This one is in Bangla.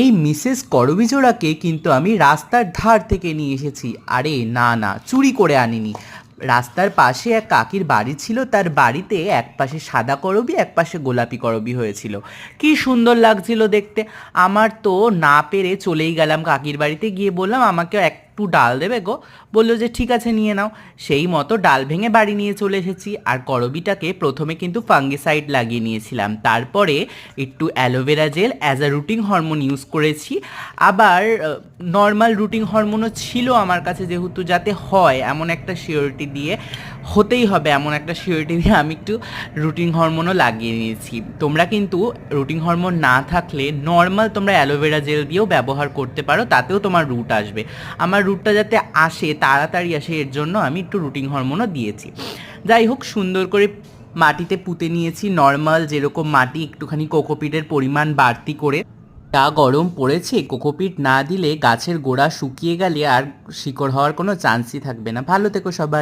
এই মিসেস করবিজোড়াকে কিন্তু আমি রাস্তার ধার থেকে নিয়ে এসেছি। আরে না না, চুরি করে আনিনি। রাস্তার পাশে এক কাকির বাড়ি ছিল, তার বাড়িতে এক পাশে সাদা করবি, এক পাশে গোলাপি করবি হয়েছিল। কি সুন্দর লাগছিল দেখতে। আমার তো না পেরে চলেই গেলাম কাকির বাড়িতে, গিয়ে বললাম আমাকে একটু ডাল দেবে গো। বলল যে, ঠিক আছে, নিয়ে নাও। সেই মতো ডাল ভেঙে বাড়ি নিয়ে চলে এসেছি। আর করবিটাকে প্রথমে কিন্তু ফাঙ্গিসাইড লাগিয়ে নিয়েছিলাম। তারপরে একটু aloe vera gel as a routine hormone use করেছি। আবার নর্মাল রুটিন হরমোনও ছিল আমার কাছে যেহেতু, যাতে হয় এমন একটা শিওরিটি দিয়ে, হতেই হবে এমন একটা শিওরিটি দিয়ে আমি একটু রুটিন হরমোনও লাগিয়ে নিয়েছি। তোমরা কিন্তু রুটিন হরমোন না থাকলে নর্মাল তোমরা অ্যালোভেরা জেল দিয়েও ব্যবহার করতে পারো, তাতেও তোমার রুট আসবে। আমার রুটটা যাতে আসে, তাড়াতাড়ি আসে, এর জন্য আমি একটু রুটিং হরমোনও দিয়েছি। যাই হোক, সুন্দর করে মাটিতে পুঁতে নিয়েছি নর্মাল যেরকম মাটি, একটুখানি কোকোপিটের পরিমাণ বাড়তি করে। তা গরম পড়েছে, কোকোপিট না দিলে গাছের গোড়া শুকিয়ে গেলে আর শিকড় হওয়ার কোনো চান্সই থাকবে না। ভালো থেকো সবাই।